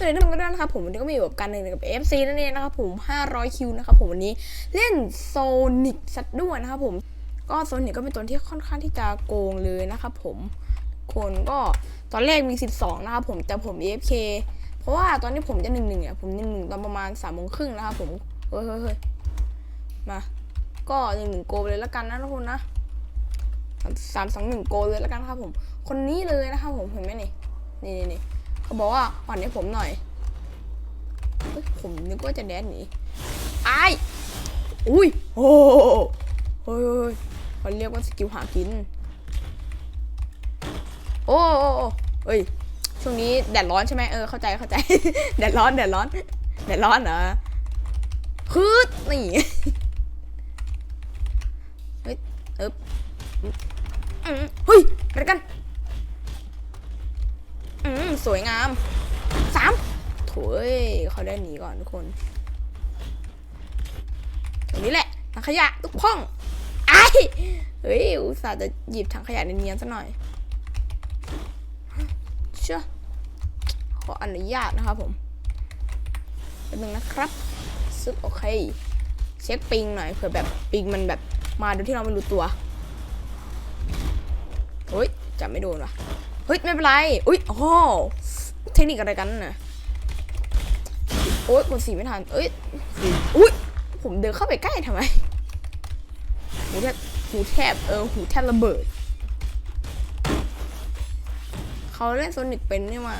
สวัสดีทุกคนกันด้วยนะครับผมวันนี้ก็มีอยู่กับการหนึ่งกับ FC นั่นเองนะครับผม 500 คิวนะครับผมวันนี้เล่นโซนิกซัดด้วยนะครับผมก็โซนิกก็เป็นตัวที่ค่อนข้างที่จะโกงเลยนะครับผมคนก็ตอนแรกมี 12 นะครับผมแต่ผม AFK เพราะว่าตอนนี้ผมจะหนึ่งหนึ่งอะผมหนึ่งหนึ่งตอนประมาณ3ามโมงครึ่งนะครับผมเฮ้ยเฮ้ยเฮ้ยมาก็หนึ่งหนึ่งโกเลยแล้วกันนะทุกคนนะสามสองหนึ่งโกเลยแล้วกันครับผม คนนี้เลยนะครับผมเห็นไหมนี่นี่นี่นี่ เขาบอกว่าปั่นให้ผมหน่อยผมนึกว่าจะแดนหนีไอ้ายอุ้ยโอ้โหเฮ้ยเขาเรียกว่าสกิลหากิน โอ้โอเอ้ย ช่วงนี้แดดร้อนใช่ไหมเออ เข้าใจ เข้าใจ แดดร้อน แดดร้อน แดดร้อนเหรอคืดนี่ เฮ้ยเออเฮ้ยอะไรกัน อืมสวยงามสามโถยเขาได้หนีก่อนทุกคนตรงนี้แหละถังขยะทุกพ้องไอ้ายเฮ้ยอุตส่าห์จะหยิบถังขยะเนียนๆซะหน่อยเชื่อขออนุญาตนะครับผมแป๊บนึงนะครับซึบโอเค เช็คปิงหน่อยเผื่อแบบปิงมันแบบมาโดยที่เราไม่รู้ตัวเฮ้ยจับไม่โดนว่ะ เฮ้ยไม่เป็นไรอุ้ยโอ้โหเทคนิคอะไรกันน่ะโอ๊ยกดสีไม่ทันเอ้ยอุ้ยผมเดินเข้าไปใกล้ทำไมหูแทบหูแทบเออหูแทบระเบิดเขาเล่นโซนิกเป็นนี่มา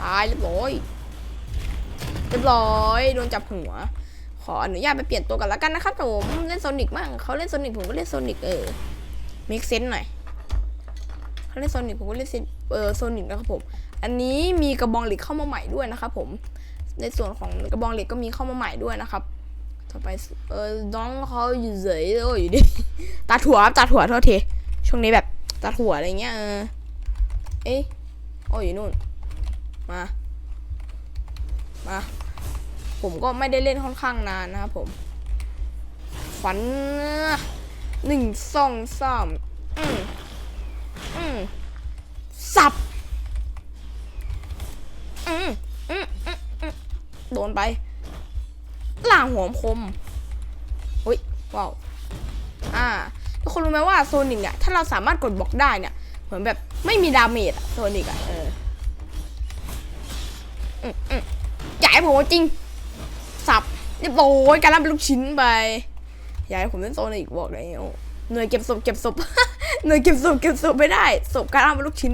ตายเรียบร้อยเรียบร้อยโดนจับหัว ขออนุญาตไปเปลี่ยนตัวกันแล้วกันนะครับผมเล่นโซนิกมั่งเขาเล่นโซนิกผมก็เล่นโซนิกเออ make sense หน่อย เขาเล่นโซนิกผมก็เล่นเออโซนิกนะครับผม อันนี้มีกระบองเหล็กเข้ามาใหม่ด้วยนะครับผม ในส่วนของกระบองเหล็กก็มีเข้ามาใหม่ด้วยนะครับ ต่อไปเออน้องเขาอยู่เฉยโอ้ยอยู่ดิ ตาถั่วตาถั่วโทษทีช่วงนี้แบบตาถั่วอะไรเงี้ยเออ เอ๊ะโอ้ยอยู่นู่น มา มา ผมก็ไม่ได้เล่นค่อนข้างนานนะครับผม ฝันหนึ่งสองสามอืมอืม สับอืมอืมอืมอืมโดนไปล่างหัวคมอุ้ยว้าวอ่าทุกคนรู้ไหมว่าโซนิกเนี่ยถ้าเราสามารถกดบล็อกได้เนี่ย เหมือนแบบไม่มีดาเมจอะโซนิกอะเอออืมอืมจ่าให้ผมจริง สับเรียบร้อยการรับเป็นลูกชิ้นไปอย่าให้ผมเล่นโซนิกบอกเลยโอ้หน่วยเก็บศพเก็บศพ หน่วยเก็บศพเก็บศพไม่ได้ศพการเอาเป็นลูกชิ้น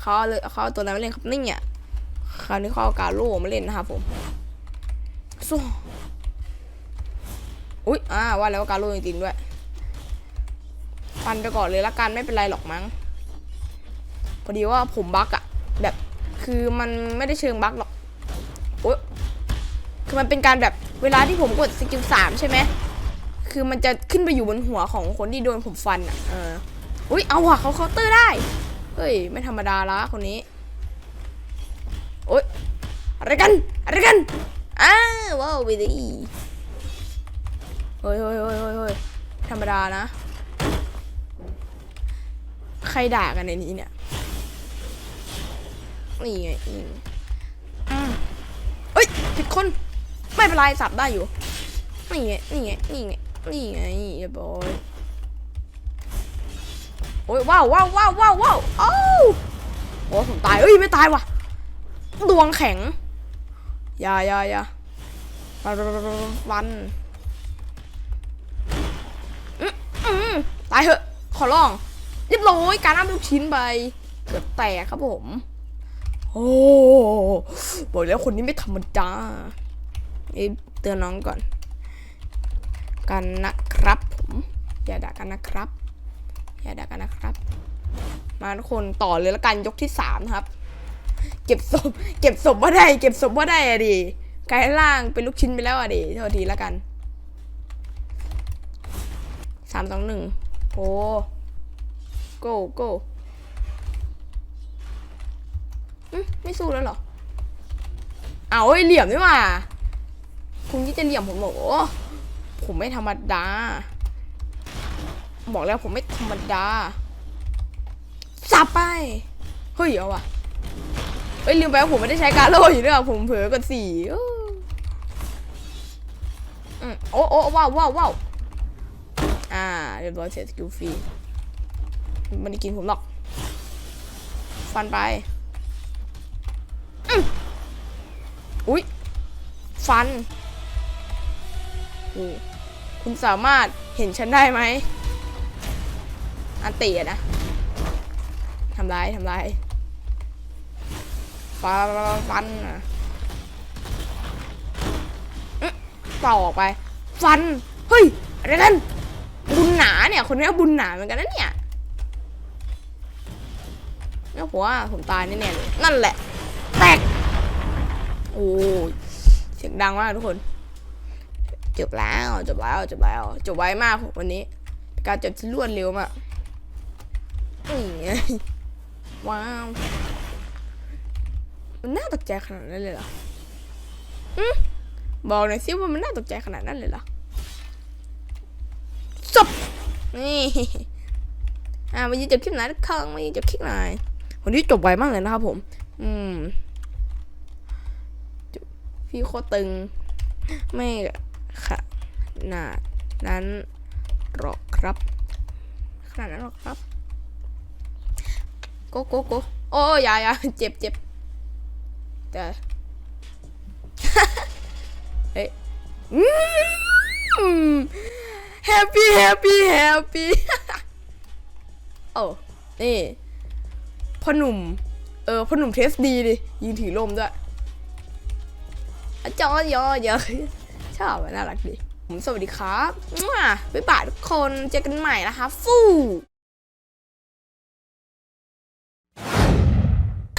เขาเลยเขาเอาตัวนั้นมาเล่นครับนี่เนี่ยคราวนี้เขาเอาการโล่มาเล่นนะครับผมสู้อุ๊ยอ่าว่าแล้วว่าการโล่จริงๆด้วยฟันไปก่อนเลยละกันไม่เป็นไรหรอกมั้งพอดีว่าผมบั๊กอะแบบคือมันไม่ได้เชิงบั๊กหรอกโอ๊ยคือมันเป็นการแบบเวลาที่ผมกดสกิลสามใช่ไหม คือมันจะขึ้นไปอยู่บนหัวของคนที่โดนผมฟันอะเอออุ้ยเอาว่ะเขาเคาน์เตอร์ได้เฮ้ยไม่ธรรมดาละคนนี้โอ๊ยอะไรกันอะไรกันอ้าวว้าวไปดิเฮ้ยเฮ้ยเฮ้ยเฮ้ยเฮ้ยธรรมดานะ ใครด่ากันในนี้เนี่ยนี่ไงนี่อืมเอ้ยผิดคนไม่เป็นไรสับได้อยู่นี่ไงนี่ไงนี่ไง นี่ไงเรียบร้อยโอ้ยว้าวว้าวว้าวว้าวว้าวโอ้าวโอ้ผมตายเอ้ยไม่ตายว่ะดวงแข็งอย่าอย่าอย่าวันอื้ออื้อตายเหอะ ขอร้องเรียบร้อยการน้ำลูกชิ้นไปเกือบแตกครับผม โอ้บอกแล้วคนนี้ไม่ธรรมดาเอ้เตือนน้องก่อน กันนะครับผมอย่าด่ากันนะครับ อย่าด่ากันนะครับ มาทุกคนต่อเลยละกันยกที่สามครับ เก็บศพเก็บศพว่าได้ เก็บศพว่าได้อะดิกลายล่างเป็นลูกชิ้นไปแล้วอะดิโทษทีละกันสามสองหนึ่งโอ้โก้โก้ไม่สู้แล้วเหรอ เอาไอ้เหลี่ยมนี่ว่า คุณที่จะเหลี่ยมผมเหรอ ผมไม่ธรรมดา บอกแล้วผมไม่ธรรมดาสับไป เฮ้ยเอาวะเอ้ยลืมไปว่าผมไม่ได้ใช้การโล่อยู่ด้วยผมเผลอกดสี่โอ้อืมโอ้ว้าวว้าวว้าวอ่าเรียบร้อยเสร็จสกิลฟรีมันไม่กินผมหรอก ฟันไปอุ้ยฟันนี่ คุณสามารถเห็นฉันได้ไหม อันตีนะทำร้ายทำร้ายฟันฟันอะเป่าออกไป ฟัน เฮ้ย อะไรกัน บุญหนาเนี่ย คนนี้บุญหนาเหมือนกันนะเนี่ยเนี่ยผมว่าผมตายแน่ๆเลย นั่นแหละ แตก โอ้ยเสียงดังมากทุกคน จบแล้วจบแล้วจบแล้วจบไวมากวันนี้ การจบที่รวดเร็วมากนี่ว้าวมันน่าตกใจขนาดนั้นเลยเหรออืบอกหน่อยสิว่ามันน่าตกใจขนาดนั้นเลยเหรอจบนี่อ่าวันนี้จบคลิปไหนทุกครังวันนี้จบคลิปไหนวันนี้จบไวมากเลยนะครับผม อืมพี่โคตรตึง ไม่ ขนาดนั้นหรอกครับ ขนาดนั้นหรอกครับโกโกโกโอ้ยายาเจ็บเจ็บแต่เฮ้ยแฮปปี้แฮปปี้แฮปปี้โอ้นี่พ่อหนุ่ม เออพ่อหนุ่มเทสดีดิยืนถือลมด้วยจอยอยอ ชอบน่ารักดีผมสวัสดีครับบ๊ายบายทุกคน เจอกันใหม่นะคะ ฟู่